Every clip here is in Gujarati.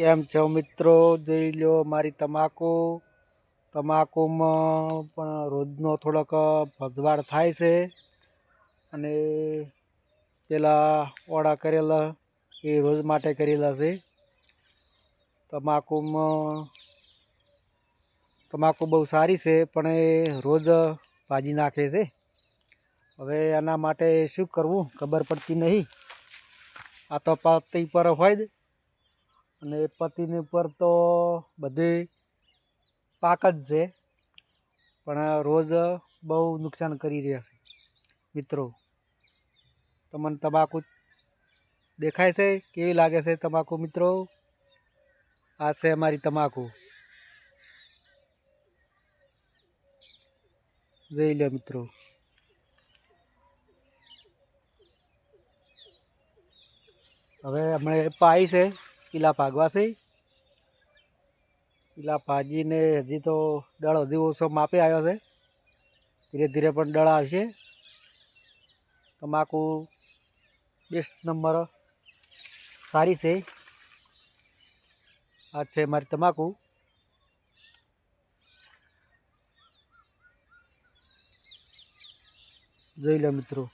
કેમ છો મિત્રો? જોઈ લો મારી તમાકુ. તમાકુમાં પણ રોજનો થોડોક ભજવાડ થાય છે. અને પેલા ઓડા કરેલા એ રોજ માટે કરેલા છે. તમાકુમાં, તમાકુ બહુ સારી છે, પણ એ રોજ ભાજી નાખે છે. હવે આના માટે શું કરવું ખબર પડતી નહીં. આ તો પાતી પર હોય જ. અને પતિની ઉપર તો બધી પાક જ છે. પણ રોજ બહુ નુકસાન કરી રહ્યા છે, મિત્રો. તમને તમાકુ દેખાય છે? કેવી લાગે છે તમાકુ, મિત્રો? આ છે અમારી તમાકુ. જોઈ લો, મિત્રો. હવે હમણાં પાઈ છે. પીલા ભાગવા છે. પીલા ભાજીને હજી તો દળ હજી ઓછો માપે આવ્યો છે. ધીરે ધીરે પણ દળ આવશે. તમાકુ બેસ્ટ નંબર સારી છે. આ છે મારી તમાકુ. જોઈ લો મિત્રો.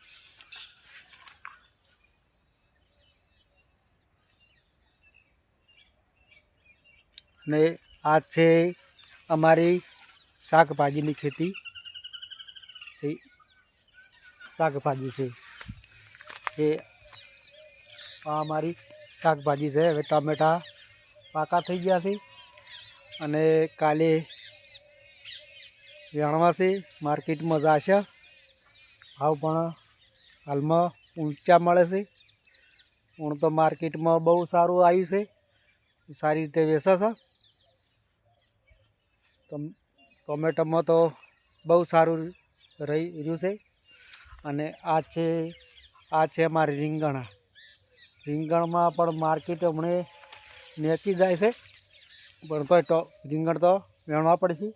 અને આ છે અમારી શાકભાજીની ખેતી. એ શાકભાજી છે. એ આ અમારી શાકભાજી છે. હવે ટામેટા પાકા થઈ ગયા છે અને કાલે વેણવાશે માર્કેટમાં જશે. ભાવ પણ હાલમાં ઊંચા મળે છે. હું તો માર્કેટમાં બહુ સારું આવ્યું છે. સારી રીતે વેચાશે. ટોમેટોમાં તો બહુ સારું રહી, રહ્યું છે. અને આ છે આ છે અમારી રીંગણા. રીંગણમાં પણ માર્કેટ હમણે નેચી જાય છે. પણ તો રીંગણ તો વેણવા પડશે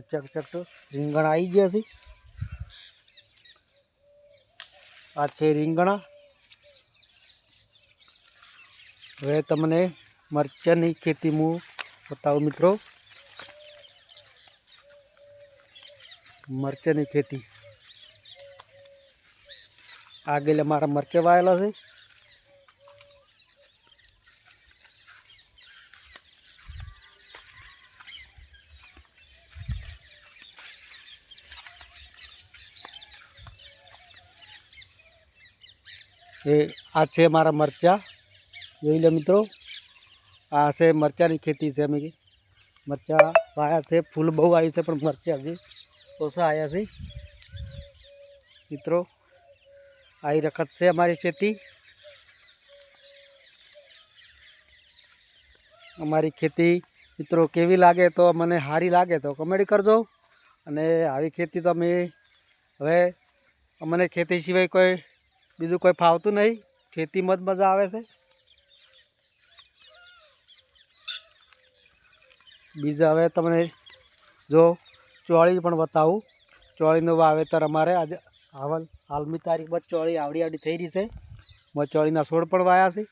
ચક ચક રીંગણ આવી ગયા છે. આ છે રીંગણા. હવે તમને મરચાંની ખેતી હું બતાવું મિત્રો. મરચાંની ખેતી. આગળ મારા મરચાં વાયેલા છે. એ આ છે મારા મરચાં. જોઈ લે મિત્રો. આ છે મરચાંની ખેતી છે અમે મરચાં વાયા છે, ફૂલ બહુ આવ્યું છે, પણ મરચાં હજી ઓછા આવ્યા છે. મિત્રો, આવી રખત છે અમારી ખેતી. અમારી ખેતી, મિત્રો, કેવી લાગે તો મને સારી લાગે તો કમેન્ટ કરજો. અને આવી ખેતી તો અમે, હવે અમને ખેતી સિવાય કોઈ, બીજું કોઈ ફાવતું નહીં. ખેતીમાં જ મજા આવે છે. બીજા હવે તમને જો ચોળી પણ બતાવું. ચોળીનું વાવેતર અમારે આજે હાલ હાલની તારીખમાં ચોળી આવડી આવડી થઈ રહી છે. મેં ચોળીના છોડ પણ વાયા છે.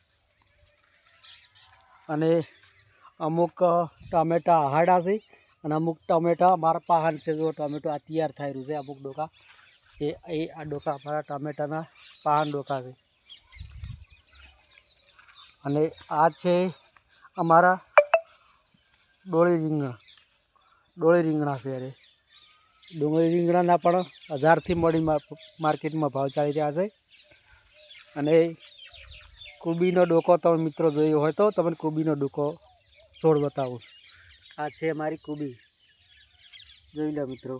અને અમુક ટામેટા હાડા છે અને અમુક ટામેટા મારા પાહન છે. જો ટમેટો આ તૈયાર થઈ રહ્યું છે, અમુક ડોકા. એ એ, આ ડોકા અમારા ટામેટાના પાહન ડોકા છે. અને આ છે અમારા ડોળી રીંગણા. ડોળી રીંગણા છે અરે ડુંગળી રીંગણાના પણ હજારથી મળી માર્કેટમાં ભાવ ચાલી રહ્યા છે. અને કુબીનો ડોકો તમે મિત્રો જોયો હોય તો તમને કુબીનો ડોકો છોડ બતાવું. આ છે મારી કુબી. જોઈ લો મિત્રો.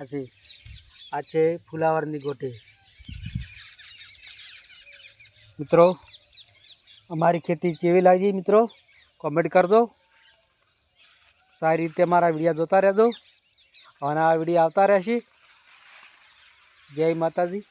આ છે આ છે ફુલાવરની ગોટી. મિત્રો, અમારી ખેતી કેવી લાગી મિત્રો? કોમેન્ટ કરજો. સારી રીતે મારા વિડીયા જોતા રહેજો. અને આ વીડિયો આવતા રહેશે. જય માતાજી.